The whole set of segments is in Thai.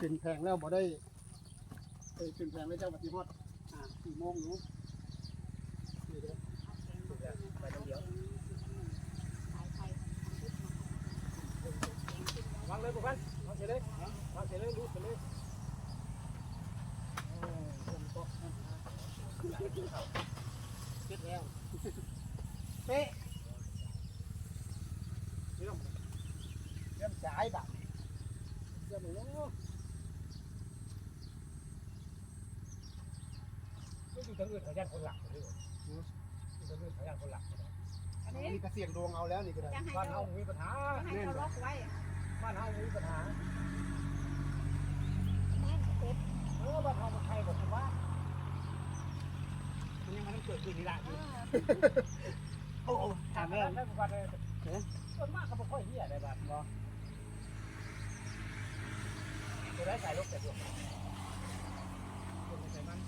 ขึ้นแพงแล้วบ่ได้เอ้ยขึ้นแพงแล้วเจ้าปฏิฮอดอ่าสี่โมงอยู่นี่เด้อไปตรงเดียววางเลยพวกกันวางเสร็จเลยวางเสร็จเลยรูดไปเลยโอ้ผมก็เสร็จแล้วเป๊ะเรื่องเริ่มจ่ายแบัตรเรื่องหนู ไม่อยู่ทางอื่นเขาย่านคนหลักเลยอยู่ทางอื่นเขาย่านคนหลักอันนี้นี่ก็เสี่ยงดวงเอาแล้วนี่ก็ได้จะให้บ้านเราเฮามีปัญหาจะให้เขาล็อกไว้บ้านเฮามีปัญหาแน่นเซ็ตเออบ้านเฮามันใครบอกว่ามันยังมันเกิดขึ้นนี่แหละเออโอ้โหถามทำแล้แล้ววได้ประวัติเลยส่วนมากก็ไม่ค่อยเหี้ยได้บ้านบ่จะได้ใส่รถแต่พวกคนใส่มัน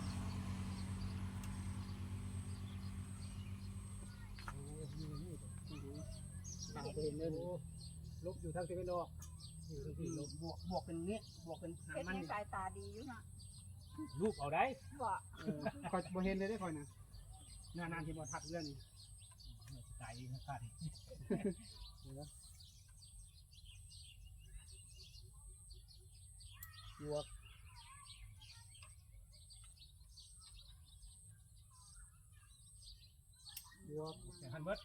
ตาไป เห็นเลยลบอยู่ทางที่ไม่นอกอยู่ทางที่ลบบวกบวกเป็นนี้บวกเป็นหางเซ็ตมันในนี่สายตาดีอยู่นะลูกเอาได้บ่เออคอยบ่เห็นเลยได้คอยนะนานๆที่บ่ทักเรื่องนี้ตายนะครับบวกบวกแต่ฮันเบิร์ด